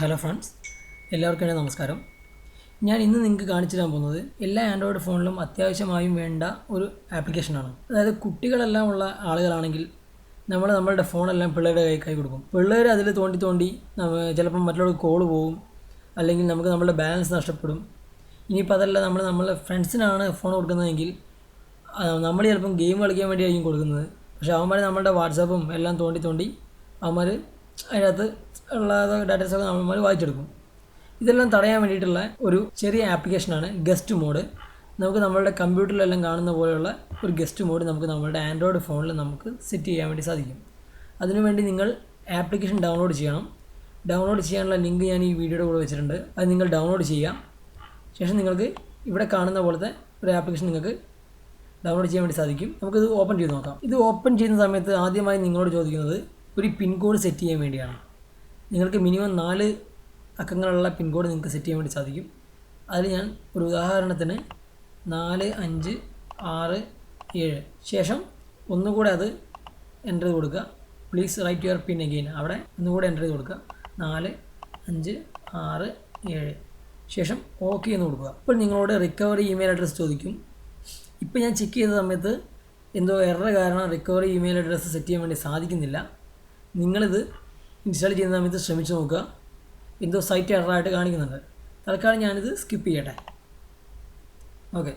Hello friends എല്ലാവർക്കും നമസ്കാരം. ഞാൻ ഇന്ന് നിങ്ങൾക്ക് കാണിച്ചു തരാൻ പോകുന്നത് എല്ലാ ആൻഡ്രോയിഡ് ഫോണിലും അത്യാവശ്യമായും വേണ്ട ഒരു ആപ്ലിക്കേഷനാണ് അതായത് കുട്ടികളെല്ലാം ഉള്ള ആളുകളാണെങ്കിൽ നമ്മൾ നമ്മളുടെ ഫോണെല്ലാം പിള്ളേരുടെ കൈ കൈ കൊടുക്കും. പിള്ളേർ അതിൽ തോണ്ടി തോണ്ടി ചിലപ്പം മറ്റുള്ളവർക്ക് കോൾ പോകും. അല്ലെങ്കിൽ നമുക്ക് നമ്മുടെ ബാലൻസ് നഷ്ടപ്പെടും. ഇനിയിപ്പോൾ അതല്ല നമ്മൾ നമ്മളെ ഫ്രണ്ട്സിനാണ് ഫോൺ കൊടുക്കുന്നതെങ്കിൽ നമ്മൾ ചിലപ്പം ഗെയിം കളിക്കാൻ വേണ്ടിയായിരിക്കും കൊടുക്കുന്നത്. പക്ഷേ അവന്മാർ നമ്മളുടെ വാട്സാപ്പും എല്ലാം തോണ്ടി തോണ്ടി അവന്മാർ അതിനകത്ത് ഉള്ള ഡാറ്റാസൊക്കെ നമ്മൾ വായിച്ചെടുക്കും. ഇതെല്ലാം തടയാൻ വേണ്ടിയിട്ടുള്ള ഒരു ചെറിയ ആപ്ലിക്കേഷനാണ് ഗസ്റ്റ് മോഡ്. നമുക്ക് നമ്മളുടെ കമ്പ്യൂട്ടറിലെല്ലാം കാണുന്ന പോലെയുള്ള ഒരു ഗസ്റ്റ് മോഡ് നമുക്ക് നമ്മളുടെ ആൻഡ്രോയിഡ് ഫോണിൽ നമുക്ക് സെറ്റ് ചെയ്യാൻ വേണ്ടി സാധിക്കും. അതിനുവേണ്ടി നിങ്ങൾ ആപ്ലിക്കേഷൻ ഡൗൺലോഡ് ചെയ്യണം. ഡൗൺലോഡ് ചെയ്യാനുള്ള ലിങ്ക് ഞാൻ ഈ വീഡിയോയുടെ കൂടെ വെച്ചിട്ടുണ്ട്. അത് നിങ്ങൾ ഡൗൺലോഡ് ചെയ്യാം. ശേഷം നിങ്ങൾക്ക് ഇവിടെ കാണുന്ന പോലത്തെ ഒരു ആപ്ലിക്കേഷൻ നിങ്ങൾക്ക് ഡൗൺലോഡ് ചെയ്യാൻ വേണ്ടി സാധിക്കും. നമുക്കിത് ഓപ്പൺ ചെയ്ത് നോക്കാം. ഇത് ഓപ്പൺ ചെയ്യുന്ന സമയത്ത് ആദ്യമായി നിങ്ങളോട് ചോദിക്കുന്നത് ഒരു പിൻ കോഡ് സെറ്റ് ചെയ്യാൻ വേണ്ടിയാണ്. നിങ്ങൾക്ക് മിനിമം നാല് അക്കങ്ങളുള്ള പിൻ കോഡ് നിങ്ങൾക്ക് സെറ്റ് ചെയ്യാൻ വേണ്ടി സാധിക്കും. അതിൽ ഞാൻ ഒരു ഉദാഹരണത്തിന് നാല് അഞ്ച് ആറ് ഏഴ്. ശേഷം ഒന്നുകൂടെ അത് എന്റർ ചെയ്ത് കൊടുക്കുക. Please write your pin again അവിടെ ഒന്നുകൂടെ എന്റർ ചെയ്ത് കൊടുക്കുക. നാല് അഞ്ച് ആറ് ഏഴ്. ശേഷം ഓക്കെ എന്ന് കൊടുക്കുക. അപ്പോൾ നിങ്ങളോട് റിക്കവറി ഇമെയിൽ അഡ്രസ്സ് ചോദിക്കും. ഇപ്പോൾ ഞാൻ ചെക്ക് ചെയ്ത സമയത്ത് എന്തോ എറർ കാരണം റിക്കവറി ഇമെയിൽ അഡ്രസ്സ് സെറ്റ് ചെയ്യാൻ വേണ്ടി സാധിക്കുന്നില്ല. നിങ്ങളിത് ഇൻസ്റ്റാൾ ചെയ്യുന്ന സമയത്ത് ശ്രമിച്ചു നോക്കുക. എന്തോ സൈറ്റ് എററായിട്ട് കാണിക്കുന്നുണ്ട്. തൽക്കാലം ഞാനിത് സ്കിപ്പ് ചെയ്യട്ടെ. Okay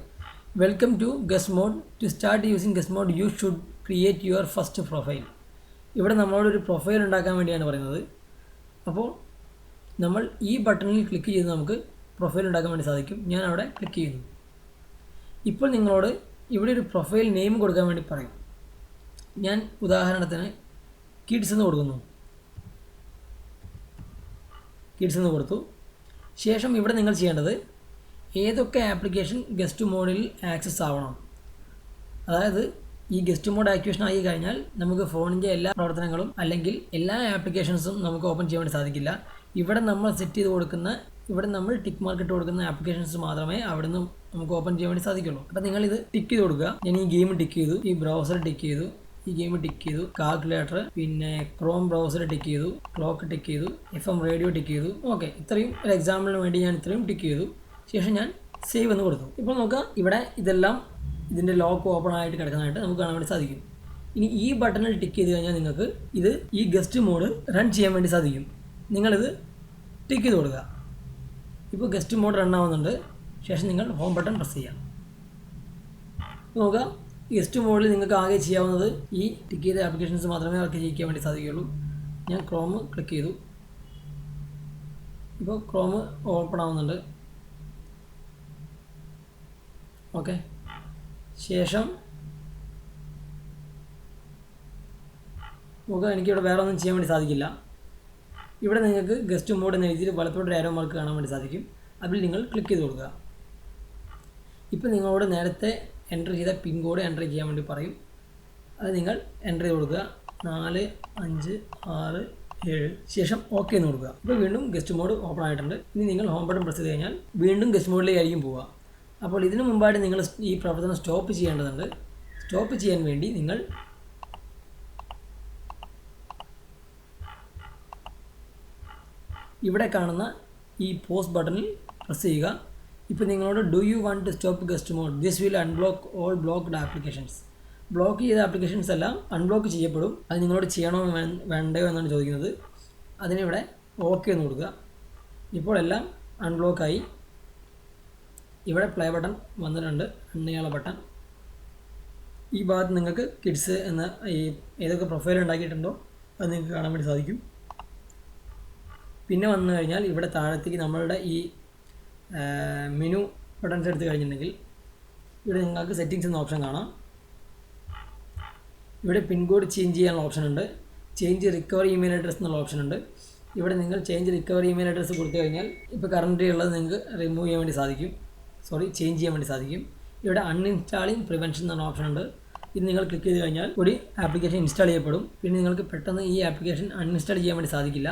welcome to guest mode to start using guest mode you should create your first profile ഇവിടെ നമ്മളോടൊരു പ്രൊഫൈൽ ഉണ്ടാക്കാൻ വേണ്ടിയാണ് പറയുന്നത്. അപ്പോൾ നമ്മൾ ഈ ബട്ടണിൽ ക്ലിക്ക് ചെയ്ത് നമുക്ക് പ്രൊഫൈൽ ഉണ്ടാക്കാൻ വേണ്ടി സാധിക്കും. ഞാൻ അവിടെ ക്ലിക്ക് ചെയ്യുന്നു. ഇപ്പോൾ നിങ്ങളോട് ഇവിടെ ഒരു പ്രൊഫൈൽ നെയിം കൊടുക്കാൻ വേണ്ടി പറയും. ഞാൻ ഉദാഹരണത്തിന് കിഡ്സ് എന്ന് കൊടുക്കുന്നു. കിഡ്സ് എന്ന് കൊടുത്തു. ശേഷം ഇവിടെ നിങ്ങൾ ചെയ്യേണ്ടത് ഏതൊക്കെ ആപ്ലിക്കേഷൻ ഗസ്റ്റ് മോഡിൽ ആക്സസ് ആവണം. അതായത് ഈ ഗസ്റ്റ് മോഡ് ആക്ടിവേഷൻ ആയി കഴിഞ്ഞാൽ നമുക്ക് ഫോണിന്റെ എല്ലാ പ്രവർത്തനങ്ങളും അല്ലെങ്കിൽ എല്ലാ ആപ്ലിക്കേഷൻസും നമുക്ക് ഓപ്പൺ ചെയ്യാൻ വേണ്ടി സാധിക്കില്ല. ഇവിടെ നമ്മൾ സെറ്റ് ചെയ്ത് കൊടുക്കുന്ന ഇവിടെ നമ്മൾ ടിക്ക് മാർക്ക് ഇട്ട് കൊടുക്കുന്ന ആപ്ലിക്കേഷൻസ് മാത്രമേ അവിടെ നിന്ന് നമുക്ക് ഓപ്പൺ ചെയ്യാൻ വേണ്ടി സാധിക്കുള്ളൂ. അപ്പോൾ നിങ്ങൾ ഇത് ടിക്ക് ചെയ്ത് കൊടുക്കുക. ഞാൻ ഈ ഗെയിം ടിക്ക് ചെയ്തു ഈ ബ്രൗസർ ടിക്ക് ചെയ്തു. ഈ ഗെയിം ടിക്ക് ചെയ്തു. കാൽക്കുലേറ്റർ പിന്നെ ക്രോം ബ്രൗസർ ടിക്ക് ചെയ്തു. ക്ലോക്ക് ടിക്ക് ചെയ്തു. എഫ് എം റേഡിയോ ടിക്ക് ചെയ്തു. ഓക്കെ ഇത്രയും ഒരു എക്സാമ്പിളിന് വേണ്ടി ഞാൻ ഇത്രയും ടിക്ക് ചെയ്തു. ശേഷം ഞാൻ സേവ് എന്ന് കൊടുത്തു. ഇപ്പോൾ നോക്കുക ഇവിടെ ഇതെല്ലാം ഇതിന്റെ ലോക്ക് ഓപ്പൺ ആയിട്ട് കിടക്കുന്നതായിട്ട് നമുക്ക് കാണാൻ വേണ്ടി സാധിക്കും. ഇനി ഈ ബട്ടണിൽ ടിക്ക് ചെയ്ത് കഴിഞ്ഞാൽ നിങ്ങൾക്ക് ഇത് ഈ ഗസ്റ്റ് മോഡ് റൺ ചെയ്യാൻ വേണ്ടി സാധിക്കും. നിങ്ങളിത് ടിക്ക് ചെയ്ത് കൊടുക്കുക. ഇപ്പോൾ ഗസ്റ്റ് മോഡ് റൺ ആവുന്നുണ്ട്. ശേഷം നിങ്ങൾ ഹോം ബട്ടൺ പ്രസ് ചെയ്യാം നോക്കുക ഗസ്റ്റ് മോഡിൽ നിങ്ങൾക്ക് ആകെ ചെയ്യാവുന്നത് ഈ ടിക്ക് ചെയ്ത ആപ്ലിക്കേഷൻസ് മാത്രമേ വർക്ക് ചെയ്യിക്കാൻ വേണ്ടി സാധിക്കുകയുള്ളൂ. ഞാൻ ക്രോം ക്ലിക്ക് ചെയ്തു. ഇപ്പോൾ ക്രോം ഓപ്പൺ ആവുന്നുണ്ട്. ഓക്കെ ശേഷം നമുക്ക് എനിക്കിവിടെ വേറെ ഒന്നും ചെയ്യാൻ വേണ്ടി സാധിക്കില്ല. ഇവിടെ നിങ്ങൾക്ക് ഗസ്റ്റ് മോഡ് എന്ന രീതിയിൽ വലത്തോട്ട് ആരോ മാർക്ക് കാണാൻ വേണ്ടി സാധിക്കും. അതിൽ നിങ്ങൾ ക്ലിക്ക് ചെയ്ത് കൊടുക്കുക. ഇപ്പോൾ നിങ്ങളോട് നേരത്തെ എന്റർ ചെയ്ത പിൻ കോഡ് എന്റർ ചെയ്യാൻ വേണ്ടി പറയും. അത് നിങ്ങൾ എന്റർ ചെയ്ത് കൊടുക്കുക. നാല് അഞ്ച് ആറ് ഏഴ് ശേഷം ഓക്കെ എന്ന് കൊടുക്കുക. ഇപ്പോൾ വീണ്ടും ഗസ്റ്റ് മോഡ് ഓപ്പൺ ആയിട്ടുണ്ട്. ഇനി നിങ്ങൾ ഹോം ബട്ടൺ പ്രസ് ചെയ്ത് കഴിഞ്ഞാൽ വീണ്ടും ഗസ്റ്റ് മോഡിലേക്കായിരിക്കും പോവുക. അപ്പോൾ ഇതിനു മുമ്പായിട്ട് നിങ്ങൾ ഈ പ്രവർത്തനം സ്റ്റോപ്പ് ചെയ്യേണ്ടതുണ്ട്. സ്റ്റോപ്പ് ചെയ്യാൻ വേണ്ടി നിങ്ങൾ ഇവിടെ കാണുന്ന ഈ പോസ്റ്റ് ബട്ടണിൽ പ്രസ് ചെയ്യുക. ഇപ്പോൾ നിങ്ങളോട് do you want to stop guest mode this will unblock all blocked applications block ചെയ്ത ആപ്ലിക്കേഷൻസ് എല്ലാം അൺബ്ലോക്ക് ചെയ്യപ്പെടും. അത് നിങ്ങളോട് ചെയ്യണോ വേണ്ടയോ എന്നാണ് ചോദിക്കുന്നത്. അതിനിവിടെ ഓക്കെ എന്ന് കൊടുക്കുക. ഇപ്പോൾ എല്ലാം അൺബ്ലോക്കായി ഇവിടെ പ്ലേ ബട്ടൺ വന്നിട്ടുണ്ട്. അണ്ണയാള ബട്ടൺ ഈ ഭാഗത്ത് നിങ്ങൾക്ക് കിഡ്സ് എന്ന ഈ ഏതൊക്കെ പ്രൊഫൈൽ ഉണ്ടാക്കിയിട്ടുണ്ടോ അത് നിങ്ങൾക്ക് കാണാൻ വേണ്ടി സാധിക്കും. പിന്നെ വന്നു കഴിഞ്ഞാൽ ഇവിടെ താഴത്തേക്ക് നമ്മളുടെ ഈ മെനു ബട്ടൺസ് എടുത്ത് കഴിഞ്ഞിട്ടുണ്ടെങ്കിൽ ഇവിടെ നിങ്ങൾക്ക് സെറ്റിങ്സ് എന്ന ഓപ്ഷൻ കാണാം. ഇവിടെ പിൻകോഡ് ചേഞ്ച് ചെയ്യാനുള്ള ഓപ്ഷൻ ഉണ്ട്. ചേഞ്ച് റിക്കവറി ഇമെയിൽ അഡ്രസ്സ് എന്നുള്ള ഓപ്ഷൻ ഉണ്ട്. ഇവിടെ നിങ്ങൾ ചേഞ്ച് റിക്കവറി ഇമെയിൽ അഡ്രസ്സ് കൊടുത്തു കഴിഞ്ഞാൽ ഇപ്പോൾ കറണ്ട് ഉള്ളത് നിങ്ങൾക്ക് റിമൂവ് ചെയ്യാൻ വേണ്ടി സാധിക്കും. സോറി ചേഞ്ച് ചെയ്യാൻ വേണ്ടി സാധിക്കും. ഇവിടെ അൺഇൻസ്റ്റാളിങ് പ്രിവെൻഷൻ എന്ന ഓപ്ഷൻ ഉണ്ട്. ഇത് നിങ്ങൾ ക്ലിക്ക് ചെയ്ത് കഴിഞ്ഞാൽ ഒരു ആപ്ലിക്കേഷൻ ഇൻസ്റ്റാൾ ചെയ്യപ്പെടും. പിന്നെ നിങ്ങൾക്ക് പെട്ടെന്ന് ഈ ആപ്ലിക്കേഷൻ അൺഇൻസ്റ്റാൾ ചെയ്യാൻ വേണ്ടി സാധിക്കില്ല.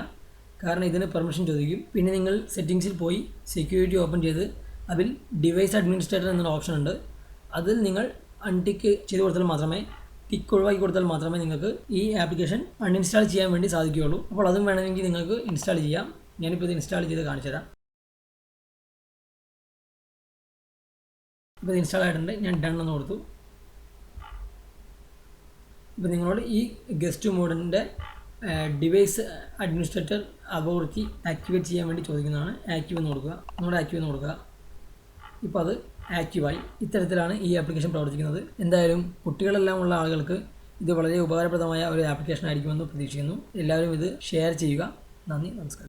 കാരണം ഇതിന് പെർമിഷൻ ചോദിക്കും. പിന്നെ നിങ്ങൾ സെറ്റിങ്സിൽ പോയി സെക്യൂരിറ്റി ഓപ്പൺ ചെയ്ത് അതിൽ ഡിവൈസ് അഡ്മിനിസ്ട്രേറ്റർ എന്നൊരു ഓപ്ഷൻ ഉണ്ട്. അതിൽ നിങ്ങൾ അൺടിക്ക് ചെയ്ത് കൊടുത്താൽ മാത്രമേ ടിക്ക് ഒഴിവാക്കി കൊടുത്താൽ മാത്രമേ നിങ്ങൾക്ക് ഈ ആപ്ലിക്കേഷൻ അൺഇൻസ്റ്റാൾ ചെയ്യാൻ വേണ്ടി സാധിക്കുകയുള്ളൂ. അപ്പോൾ അതും വേണമെങ്കിൽ നിങ്ങൾക്ക് ഇൻസ്റ്റാൾ ചെയ്യാം. ഞാനിപ്പോൾ ഇത് ഇൻസ്റ്റാൾ ചെയ്ത് കാണിച്ചു തരാം. ഇപ്പോൾ ഇത് ഇൻസ്റ്റാൾ ആയിട്ടുണ്ട്. ഞാൻ ഡൺ എന്ന് കൊടുത്തു. ഇപ്പോൾ നിങ്ങളോട് ഈ ഗസ്റ്റ് മോഡിന്റെ ഡിവൈസ് അഡ്മിനിസ്ട്രേറ്റർ അതോറിറ്റി ആക്ടിവേറ്റ് ചെയ്യാൻ വേണ്ടി ചോദിക്കുന്നതാണ്. ആക്റ്റീവ് എന്ന് കൊടുക്കുക. നമ്മുടെ ആക്റ്റീവ് എന്ന് കൊടുക്കുക. ഇപ്പോൾ അത് ആക്റ്റീവായി ഇത്തരത്തിലാണ് ഈ ആപ്ലിക്കേഷൻ പ്രവർത്തിക്കുന്നത്. എന്തായാലും കുട്ടികളെല്ലാം ഉള്ള ആളുകൾക്ക് ഇത് വളരെ ഉപകാരപ്രദമായ ഒരു ആപ്ലിക്കേഷൻ ആയിരിക്കുമെന്ന് പ്രതീക്ഷിക്കുന്നു. എല്ലാവരും ഇത് ഷെയർ ചെയ്യുക. നന്ദി നമസ്കാരം.